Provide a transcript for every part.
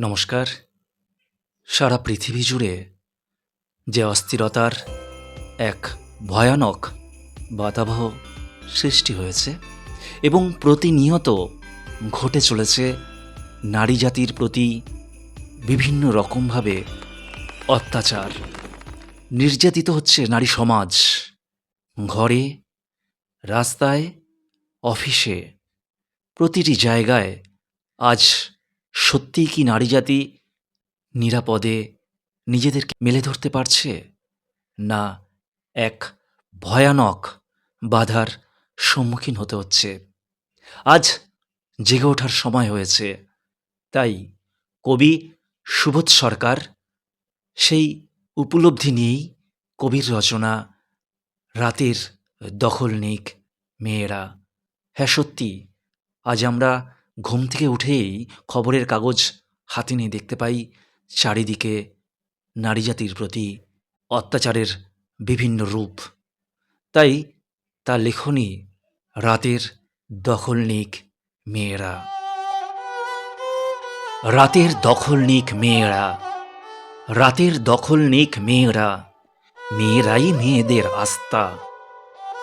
নমস্কার। সারা পৃথিবী জুড়ে যে অস্থিরতার এক ভয়ানক বাতাবহ সৃষ্টি হয়েছে এবং প্রতিনিয়ত ঘটে চলেছে নারী জাতির প্রতি বিভিন্ন রকমভাবে অত্যাচার। নির্যাতিত হচ্ছে নারী সমাজ। ঘরে, রাস্তায়, অফিসে, প্রতিটি জায়গায় আজ সত্যিই কি নারী জাতি নিরাপদে নিজেদেরকে মেলে ধরতে পারছে? না, এক ভয়ানক বাধার সম্মুখীন হতে হচ্ছে। আজ জেগে ওঠার সময় হয়েছে। তাই কবি সুবোধ সরকার সেই উপলব্ধি নিয়েই কবির রচনা, রাতের দখল নিক মেয়েরা। হ্যাঁ সত্যি, আজ আমরা ঘুম থেকে উঠেই খবরের কাগজ হাতে নিয়ে দেখতে পাই চারিদিকে নারী জাতির প্রতি অত্যাচারের বিভিন্ন রূপ। তাই তা লেখনি রাতের দখল নিক মেয়েরা। রাতের দখল নিক মেয়েরা, রাতের দখল নিক মেয়েরা, মেয়েরাই মেয়েদের আস্থা।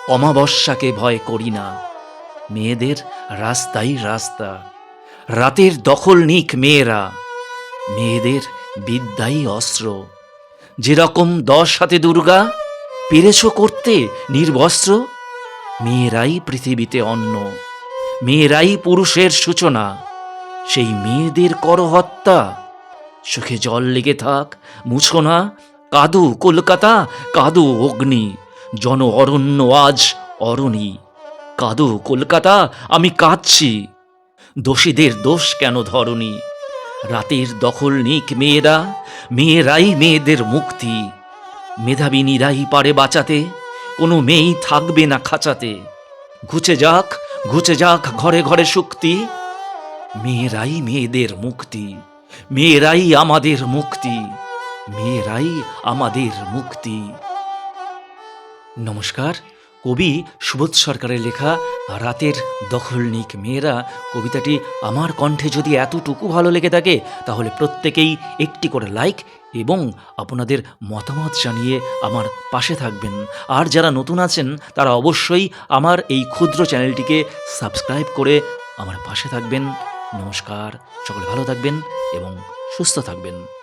অমাবস্যাকে ভয় করি না। মেয়েদের রাস্তাই রাস্তা। রাতের দখল নিক মেয়েরা, মেয়েদের বিদ্যাই অস্ত্র। যেরকম দশ হাতে দুর্গা, পেরেছ করতে নির্বস্ত্র, মেয়েরাই পৃথিবীতে অন্ন মেয়েরাই পুরুষের সূচনা। সেই মেয়েদের কর হত্যা, সুখে জল লেগে থাক, মুছো না, কাদু কলকাতা, কাদু অগ্নি, জন অরণ্য আজ অরণি। কাদু, কলকাতা, আমি কাঁদছি। দোষীদের দোষ কেন ধরনি? রাতের দখল নিক মেয়েরা, মেয়েরাই মেয়েদের মুক্তি। মেধাবিনীরাই পারে বাঁচাতে, কোনো মেয়েই থাকবে না খাঁচাতে। ঘুচে যাক ঘুচে যাক ঘরে ঘরে শক্তি। মেয়েরাই মেয়েদের মুক্তি, মেয়েরাই আমাদের মুক্তি, মেয়েরাই আমাদের মুক্তি। নমস্কার। কবি সুবোধ সরকারের লেখা, রাতের দখলনিক মেয়েরা কবিতাটি আমার কণ্ঠে যদি এতটুকু ভালো লেগে থাকে, তাহলে প্রত্যেকেই একটি করে লাইক এবং আপনাদের মতামত জানিয়ে আমার পাশে থাকবেন। আর যারা নতুন আছেন, তারা অবশ্যই আমার এই ক্ষুদ্র চ্যানেলটিকে সাবস্ক্রাইব করে আমার পাশে থাকবেন। নমস্কার, সকলে ভালো থাকবেন এবং সুস্থ থাকবেন।